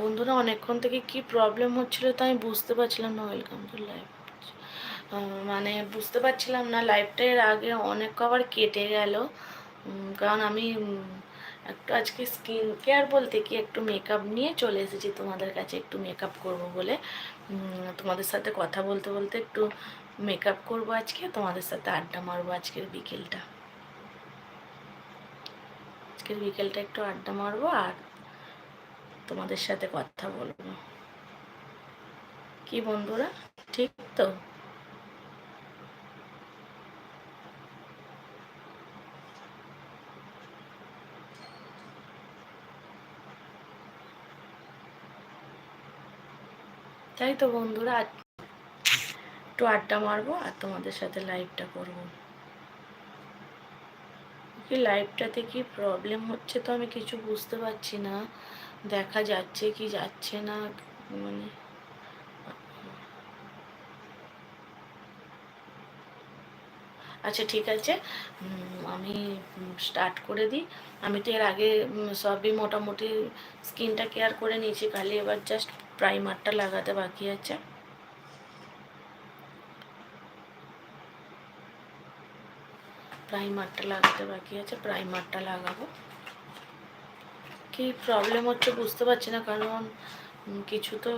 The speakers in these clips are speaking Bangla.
বন্ধুরা, অনেকক্ষণ থেকে কি প্রবলেম হচ্ছিল তো আমি বুঝতে পারছিলাম না। ওয়েলকাম টু লাইভ মানে বুঝতে পারছিলাম না লাইভটা এর আগে অনেক কবার কেটে গেল। কারণ আমি একটু আজকে স্কিন কেয়ার বলতে কি, একটু মেকআপ নিয়ে চলে এসেছি তোমাদের কাছে, একটু মেকআপ করব বলে। তোমাদের সাথে কথা বলতে বলতে একটু মেকআপ করব আজকে, তোমাদের সাথে আড্ডা মারবো আজকের বিকেলটা। আজকের বিকেলটা একটু আড্ডা মারবো, আর তোমাদের সাথে কথা বলব। কি বন্ধুরা? ঠিক তো? তাই তো বন্ধুরা একটু আড্ডা মারবো আর তোমাদের সাথে লাইভটা করব। কি লাইভটাতে কি প্রবলেম হচ্ছে তো আমি কিছু বুঝতে পারছি না। দেখা যাচ্ছে কি যাচ্ছে না মানে আচ্ছা ঠিক আছে। আমি স্টার্ট করে দিই। আমি তো এর আগে সবই মোটামুটি স্কিনটা কেয়ার করে নিয়েছি। খালি এবার জাস্ট প্রাইমারটা লাগাতে বাকি আছে। প্রাইমারটা লাগাতে বাকি আছে। প্রাইমারটা লাগাবো। কি প্রবলেম হচ্ছে বুঝতে পারছি না, কারণ কিছু তো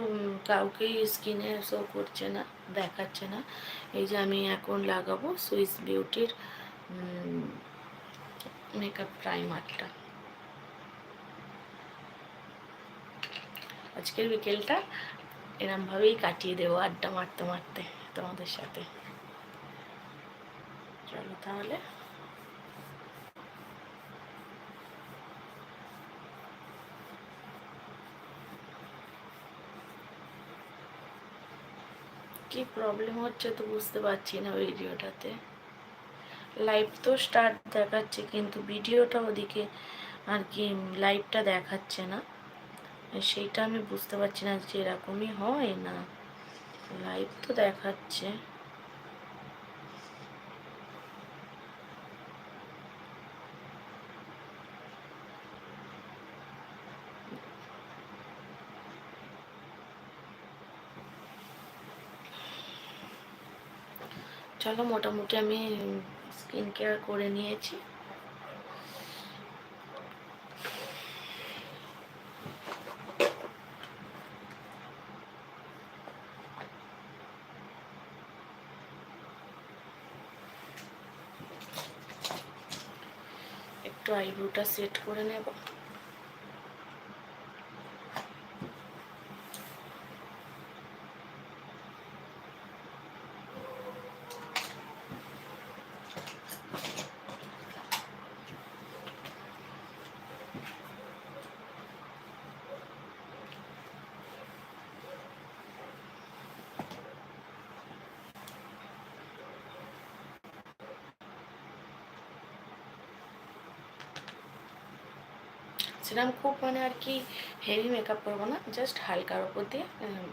কাউকেই স্কিনে শো করছে না, দেখাচ্ছে না। এই যে আমি এখন লাগাবো সুইস বিউটির মেকআপ প্রাইমারটা আজকের বিকেলটা এরমভাবেই কাটিয়ে দেবো আড্ডা মারতে মারতে তোমাদের সাথে। চলো তাহলে। কি প্রবলেম হচ্ছে তো বুঝতে পারছি না ভিডিওটাতে। লাইভ তো স্টার্ট দেখাচ্ছে, কিন্তু ভিডিওটা ওদিকে আর কি লাইভটা দেখাচ্ছে না। সেইটা আমি বুঝতে পারছি না যে এরকমই হয় না। লাইভ তো দেখাচ্ছে। চলো মোটামুটি আমি স্কিন কেয়ার করে নিয়েছি। একটু আইব্রোটা সেট করে নেব। সেরকম খুব মানে আর কি হেভি মেকআপ করব না জাস্ট হালকার ওপর দিয়ে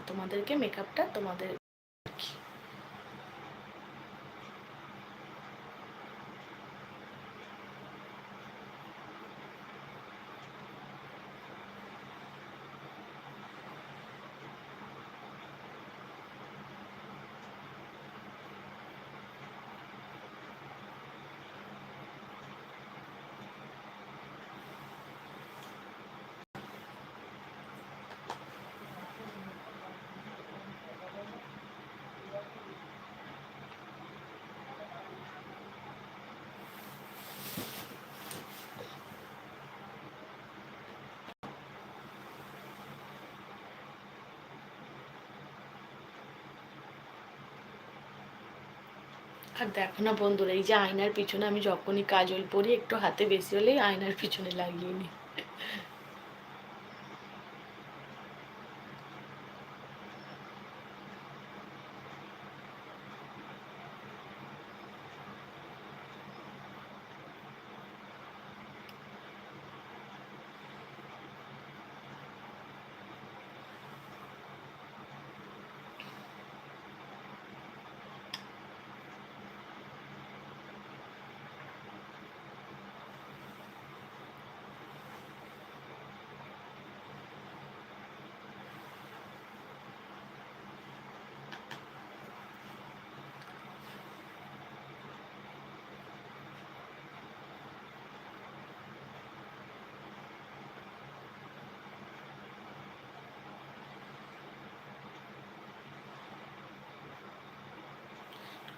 তোমাদেরকে মেকআপটা তোমাদের আর দেখো না বন্ধুরা, এই যে আয়নার পিছনে আমি যখনই কাজল পরি, একটু হাতে বেশি হলেই আয়নার পিছনে লাগিয়ে নিই।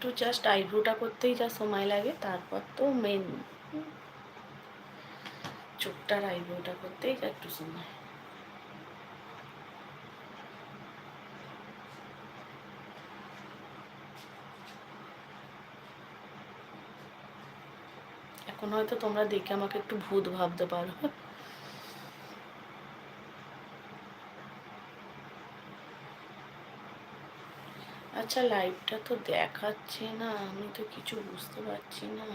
একটু জাস্ট আইব্রোটা করতেই যা সময় লাগে, তারপর তো মেন চোখটার আইব্রোটা করতেই যা একটু সময়। এখন হয়তো তোমরা দেখে আমাকে একটু ভূত ভাবতে পারো। আচ্ছা লাইভটা তো দেখাচ্ছে না আমি তো কিছু বুঝতে পারছি না।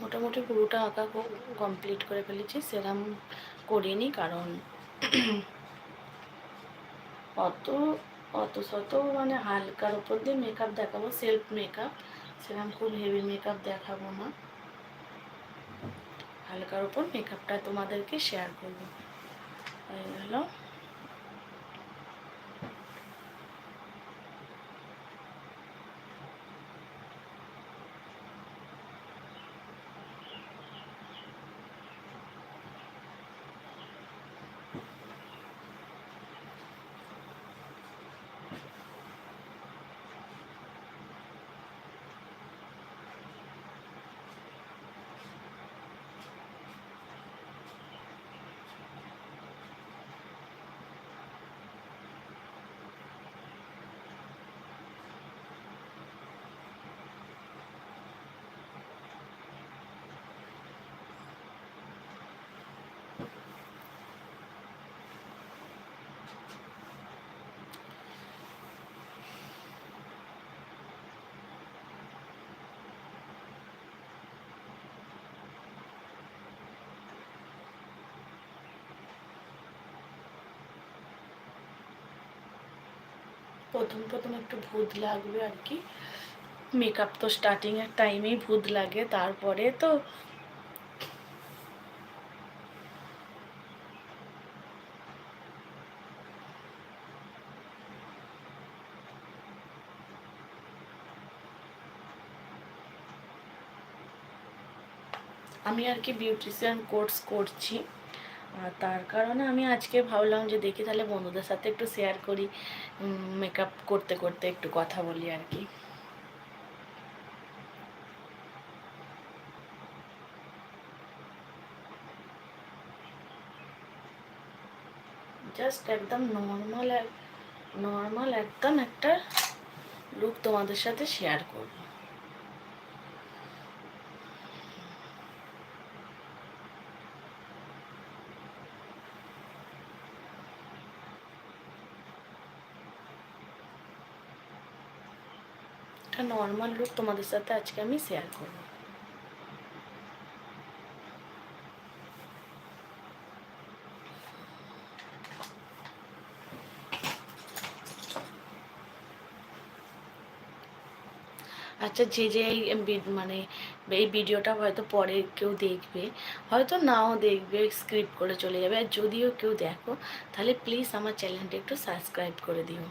মোটামুটি পুরোটা আঁকা কমপ্লিট করে ফেলেছি। সেরাম করিনি কারণ অত অত শত মানে হালকার ওপর দিয়ে মেকআপ দেখাবো সেলফ মেকআপ সেরকম খুব হেভি মেকআপ দেখাবো না। হালকার ওপর মেকআপটা তোমাদেরকে শেয়ার করব। হয়ে প্রথম প্রথম একটু ভূত লাগবে আর কি। মেকআপ তো স্টার্টিংয়ের টাইমেই ভূত লাগে, তারপরে তো আমি আর কি বিউটিশিয়ান কোর্স করছি। আর তার কারণে আমি আজকে ভাবলাম যে দেখি তাহলে বন্ধুদের সাথে একটু শেয়ার করি মেকআপ করতে করতে একটু কথা বলি আর কি। জাস্ট একদম নর্মাল নর্মাল একদম একটা লুক তোমাদের সাথে শেয়ার করব একটা নর্মাল লুক তোমাদের সাথে আজকে আমি শেয়ার করব। আচ্ছা যে যে মানে এই ভিডিওটা হয়তো পরে কেউ দেখবে, হয়তো নাও দেখবে স্ক্রিপ্ট করে চলে যাবে। আর যদিও কেউ দেখো, তাহলে প্লিজ আমার চ্যানেলটা একটু সাবস্ক্রাইব করে দিও।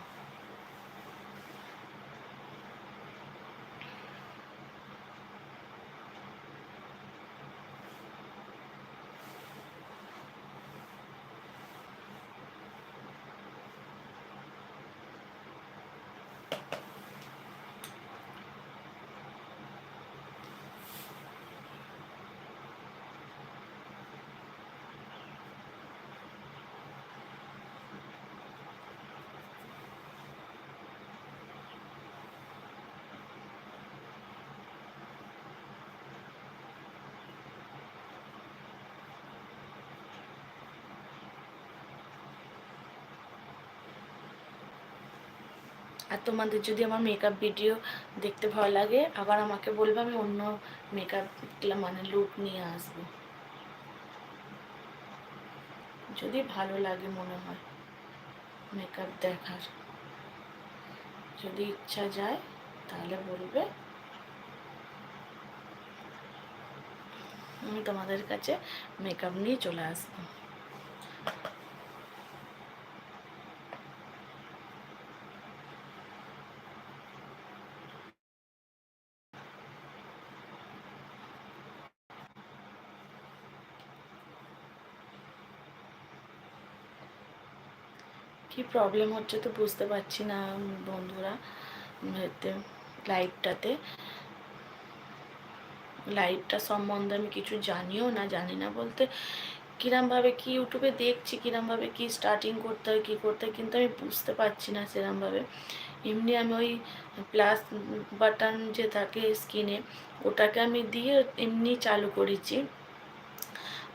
আর তোমাদের যদি আমার মেকআপ ভিডিও দেখতে ভালো লাগে, আবার আমাকে বলবে, আমি অন্য মেকআপ মানে লুক নিয়ে আসব। যদি ভালো লাগে মনে হয় মেকআপ দেখার। যদি ইচ্ছা যায়, তাহলে বলবে। আমি তোমাদের কাছে মেকআপ নিয়ে চলে আসব। কি প্রবলেম হচ্ছে তো বুঝতে পারছি না, বন্ধুরা। এতে লাইভটাতে লাইভটা সম্বন্ধে আমি কিছু জানিও না, জানি না বলতে কিরমভাবে কি ইউটিউবে দেখছি, কিরমভাবে কি স্টার্টিং করতে হয়, কী করতে হয়, কিন্তু আমি বুঝতে পারছি না সেরমভাবে। এমনি আমি ওই প্লাস বাটন যে থাকে স্ক্রিনে ওটাকে আমি দিয়ে এমনি চালু করেছি।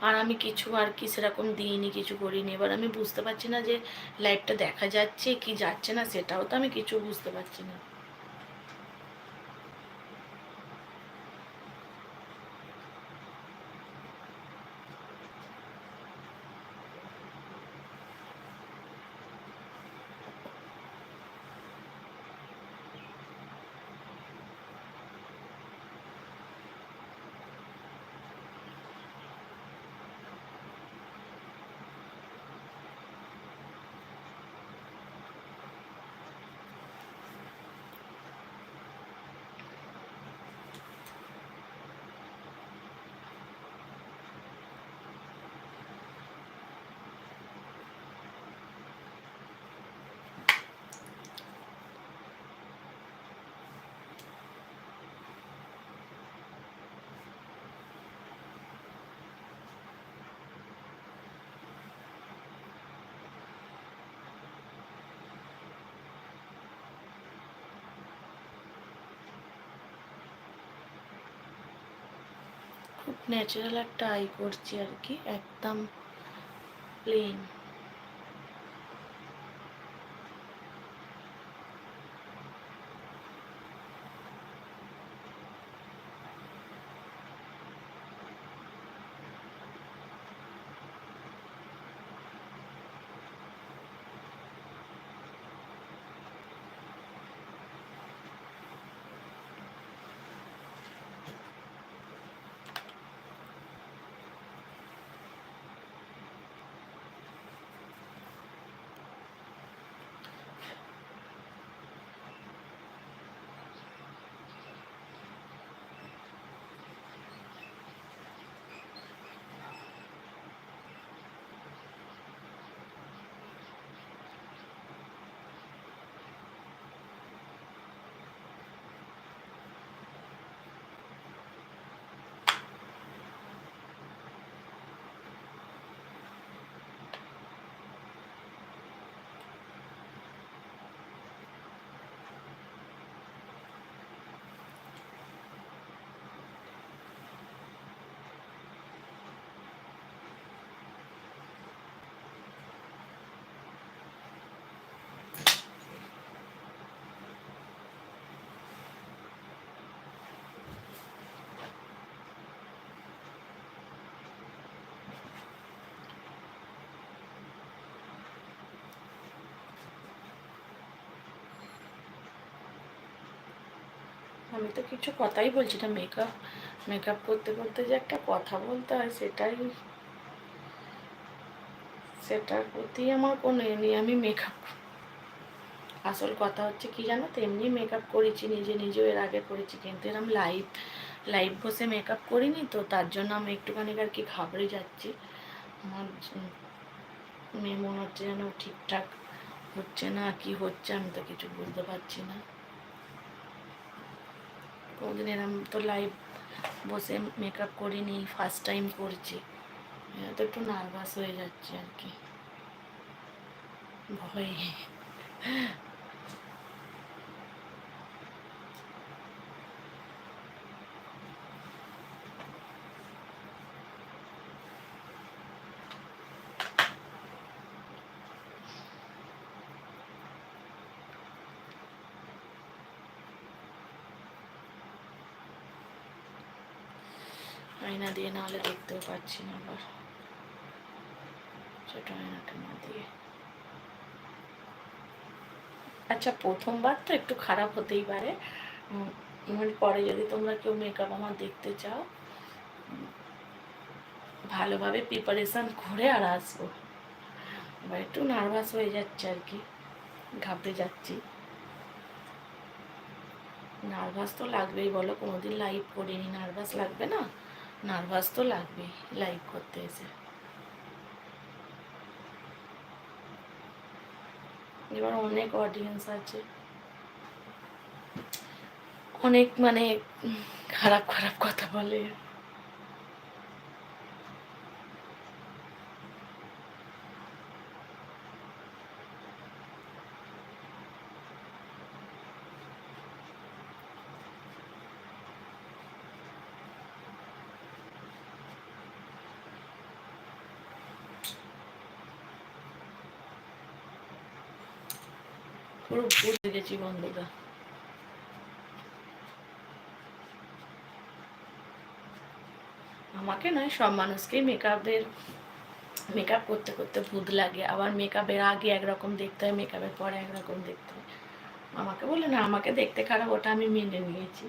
আর আমি কিছু আর কি সেরকম দিইনি, কিছু করিনি। এবার আমি বুঝতে পারছি না যে লাইভটা দেখা যাচ্ছে কি যাচ্ছে না, সেটাও তো আমি কিছু বুঝতে পারছি না। খুব ন্যাচারাল একটা আই করছি আর কি একদম প্লেন আমি তো কিছু কথাই বলছি না মেকআপ মেকআপ করতে করতে যে একটা কথা বলতে হয় সেটাই, সেটার প্রতি আমার কোনো এ নেই, আমি মেকআপ আসল কথা হচ্ছে কি জানো তো, এমনি মেকআপ করেছি, নিজে নিজেও এর আগে করেছি, কিন্তু এরম লাইভ লাইভ বসে মেকআপ করিনি তো, তার জন্য আমি একটুখানি আর কি ঘাবড়ে যাচ্ছি। আমার মেয়ে মনে হচ্ছে যেন ঠিকঠাক হচ্ছে না, কি হচ্ছে আমি তো কিছু বুঝতে পারছি না। কোনোদিন এরম তো লাইভ বসে মেকআপ করিনি ফার্স্ট টাইম করছি। তো একটু নার্ভাস হয়ে যাচ্ছে আর কি। ভয়ে। আয়না দিয়ে নাহলে দেখতেও পাচ্ছি না আবার। ছোট আয়নাটা না দিয়ে। আচ্ছা প্রথমবার তো একটু খারাপ হতেই পারে। পরে যদি তোমরা কেউ মেকআপ আমার দেখতে চাও ভালোভাবে প্রিপারেশান করে আর আসব। এবার একটু নার্ভাস হয়ে যাচ্ছে আর কি, ঘাবড়ে যাচ্ছি। নার্ভাস তো লাগবেই বলো, কোনোদিন লাইভ করিনি নার্ভাস লাগবে না? নার্ভাস তো লাগবেই লাইভ করতে এসে। এবার অনেক অডিয়েন্স আছে। অনেক মানে খারাপ খারাপ কথা বলে। আমাকে নয়, সব মানুষকেই মেকআপের মেকআপ করতে করতে ভূত লাগে। আবার মেকআপের আগে একরকম দেখতে হয় মেকআপের পরে একরকম দেখতে হয়। আমাকে বলে, না, আমাকে দেখতে খারাপ, ওটা আমি মেনে নিয়েছি।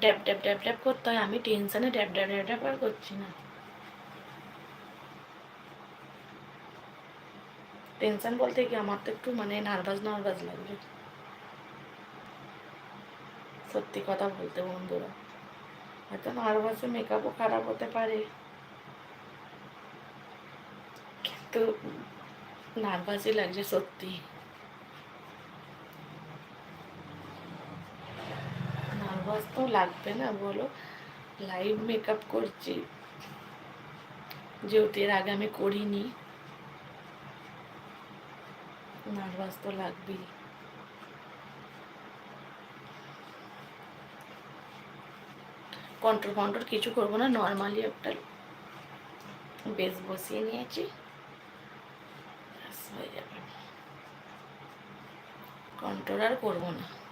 ড্যাব ড্যাব ড্যাব ড্যাব করতে হয়। আমি টেনশানে ড্যাব ড্যাব ড্যাব ড্যাব আর করছি না। টেনশান বলতে কি, আমার তো একটু মানে নার্ভাস নার্ভাস লাগবে। সত্যি কথা বলতে বন্ধুরা। হয়তো নার্ভাসে মেকআপও খারাপ হতে পারে। কিন্তু নার্ভাসই লাগছে সত্যি। নার্ভাস তো লাগবে না, বলো। লাইভ মেকআপ করছি। যেহেতু এর আগে আমি করিনি। নার্ভাস তো লাগবেই। কন্ট্রোল কন্ট্রোল কিছু করব না নর্মালি একটা বেশ বসিয়ে নিয়েছি। হয়ে যাবে। কন্ট্রোল আর করব না।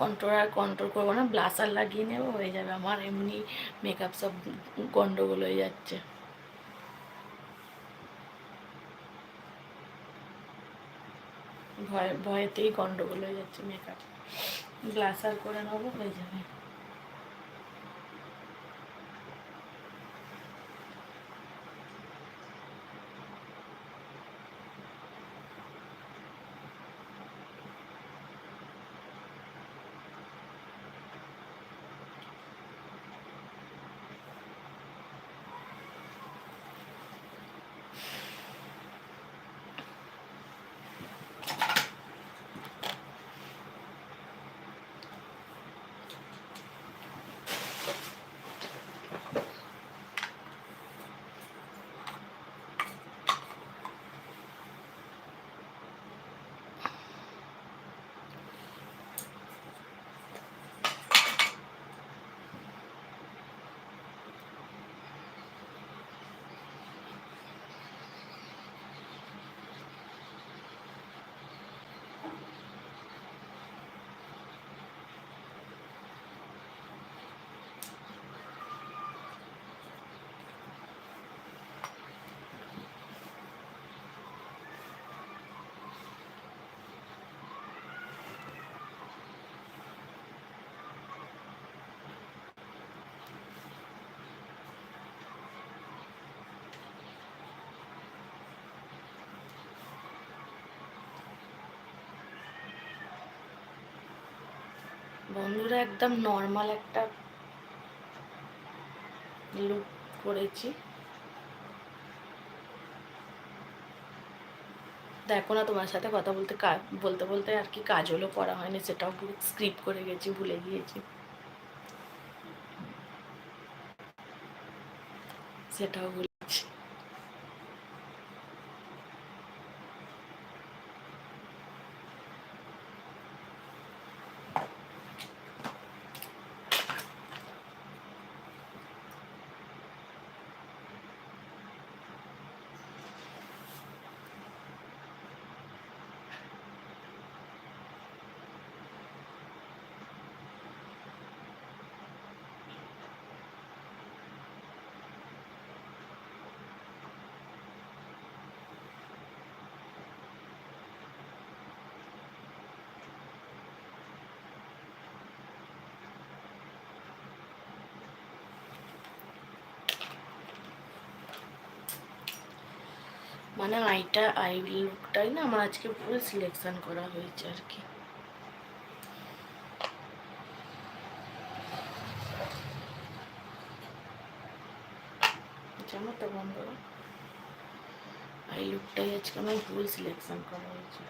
কন্ট্রোল আর কন্ট্রোল করব না ব্লাসার লাগিয়ে নেব, হয়ে যাবে আমার, এমনি মেকআপ সব গন্ডগোল হয়ে যাচ্ছে। ভয়, ভয়েতেই গন্ডগোল হয়ে যাচ্ছে মেকআপ ব্লাসার করে নেব, হয়ে যাবে। বন্ধুরা একদম নর্মাল একটা লুক করেছি। দেখো না তোমার সাথে কথা বলতে বলতে বলতে আর কি কাজলও করা হয়নি, সেটাও পুরো স্ক্রিপ করে গেছি, ভুলে গিয়েছি। সেটাও মানে আইটা আই লুকটাই না আমার আজকে পুরো সিলেকশন করা হয়েছে আর কি। জানো তো বন্ধুরা আই লুকটাই আজকে আমার ফুল সিলেকশন করা হয়েছে।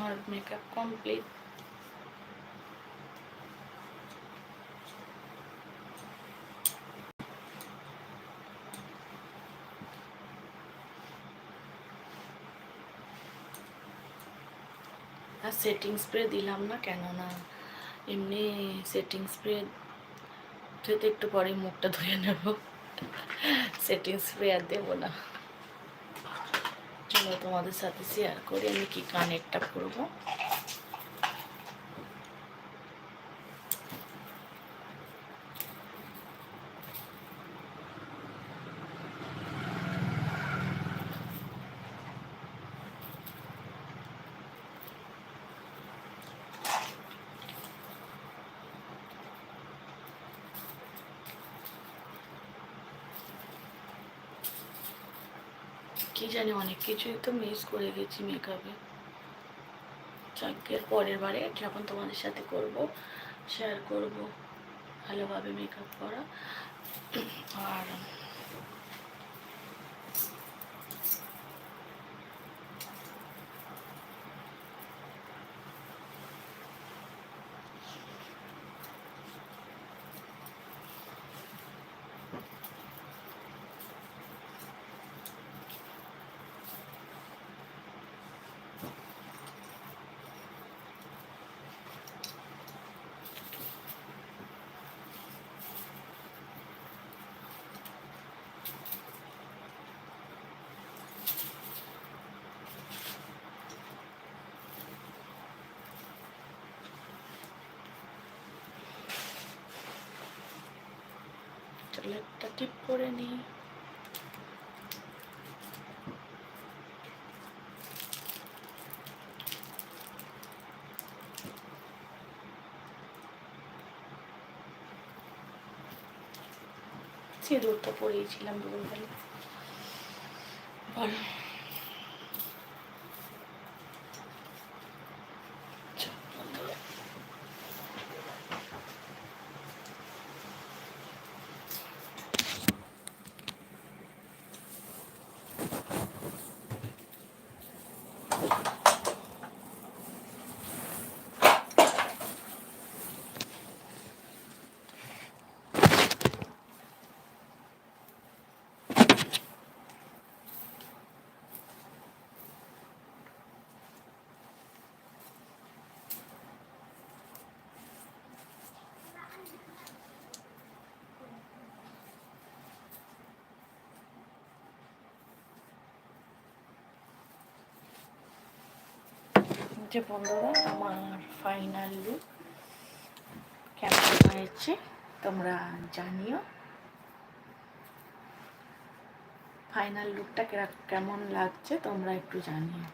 আমার মেকআপ কমপ্লিট আর সেটিং স্প্রে দিলাম না কেননা এমনি সেটিং স্প্রে থেকে একটু পরে মুখটা ধুয়ে নেব। সেটিং স্প্রে আর দেবো না। চলো তোমাদের সাথে শেয়ার করি আমি কি কানেরটা করব। কি জানি, অনেক কিছুই তো মিস করে গেছি মেকআপে চাকের পরের বারে যখন তোমাদের সাথে করব শেয়ার করব, ভালোভাবে মেকআপ করা। আর চকলেটটা টিপ করে নিই। সিঁদুরটা পরিয়েছিলাম দুপুরবেলা। বল যে বন্ধুরা আমার ফাইনাল লুক কেমন হয়েছে তোমরা জানিও। ফাইনাল লুকটা কেমন লাগছে তোমরা একটু জানিও।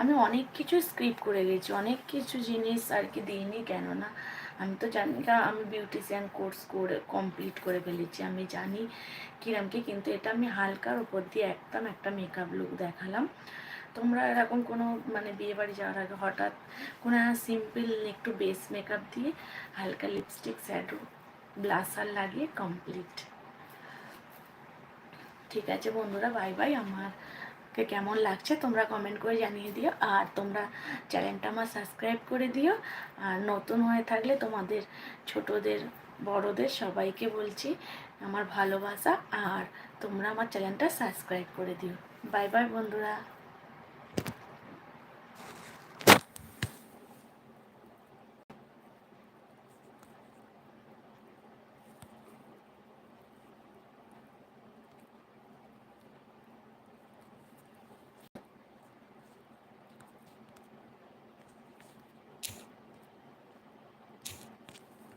আমি অনেক কিছু স্ক্রিপ্ট করে গেছি, অনেক কিছু জিনিস আর কি দিইনি কেননা আমি তো জানি আমি বিউটিশিয়ান কোর্স করে কমপ্লিট করে ফেলেছি। আমি জানি কিরম কিন্তু এটা আমি হালকার উপর দিয়ে একদম একটা মেকআপ লুক দেখালাম। তোমরা এরকম কোনো মানে বিয়ে বাড়ি যাওয়ার আগে হঠাৎ কোনো সিম্পল একটু বেস মেকআপ দিয়ে হালকা লিপস্টিক শ্যাডো ব্লাসার লাগিয়ে কমপ্লিট ঠিক আছে বন্ধুরা বাই বাই আমারকে কেমন লাগছে তোমরা কমেন্ট করে জানিয়ে দিও। আর তোমরা চ্যানেলটা আমার সাবস্ক্রাইব করে দিও। আর নতুন হয়ে থাকলে তোমাদের ছোটদের, বড়দের সবাইকে বলছি আমার ভালোবাসা। আর তোমরা আমার চ্যানেলটা সাবস্ক্রাইব করে দিও। বাই বাই বন্ধুরা।